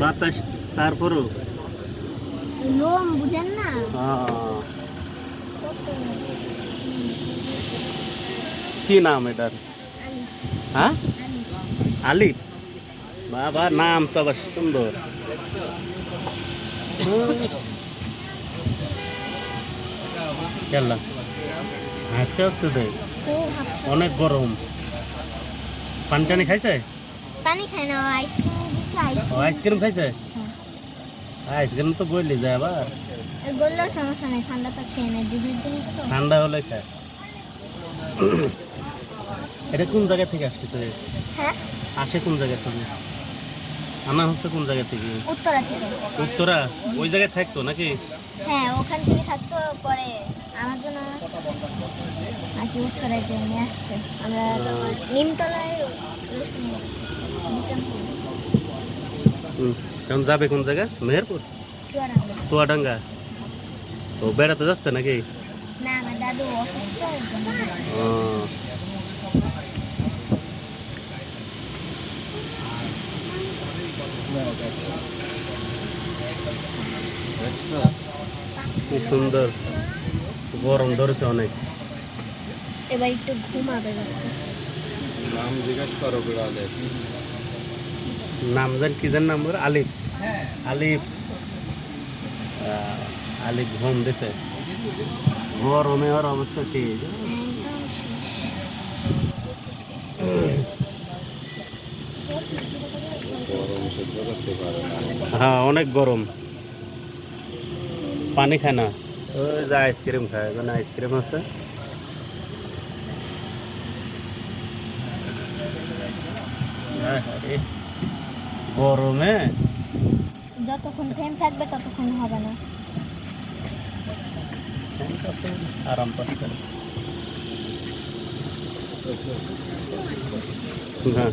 বাতাস তারপরও? লোম বুঝেন না? কি নাম এটার? হ্যাঁ? আলি। বাবা নাম তো আবার সুন্দর। খেললাম হাসতে হচ্ছে দেখ অনেক গরম। পানি টানি খাইছে? পানি খায় না আইসক্রিম খাইছে? আইসক্রিম তো বললি যায় আবার। সমস্যা নেই ঠান্ডা তো খেয়ে নেয় দিদির জিনিস তো। ঠান্ডা হলে খায় এটা কোন জায়গা থেকে আসতেছে? হ্যাঁ? আসে কোন জায়গা থেকে? আনা হচ্ছে কোন জায়গা থেকে? উত্তরা থেকে। উত্তরা? ওই জায়গায় থাকতো নাকি? হ্যাঁ ওখান থেকে থাকতো পরে আমার জন্য আর কি উত্তরায় যে নিয়ে আসছে। আমরা নিমতলায় এখন যাবে কোন জায়গা? মেহেরপুর? চুয়াডাঙ্গা। ও বেড়াতে যাচ্ছে নাকি? না আমার দাদু অসুস্থ এর জন্য ও। কি সুন্দর। গরম ধরেছে অনেক। এবার একটু ঘুমাবে নাম জিজ্ঞেস করো বিড়ালের নাম জান কি জান নাম ওর? আলিফ। আলিফ। আলিফ ঘুম দিছে। গরমে ওর অবস্থা সেই হ্যাঁ অনেক গরম। পানি খায় না ওই যে আইসক্রিম খায় এখানে আইসক্রিম আছে আহারে, গরমে যতক্ষণ ফ্যান থাকবে ততক্ষণ হবে না আরাম পাচ্ছে হ্যাঁ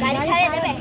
গাড়ি ছাড়িয়ে দেবে?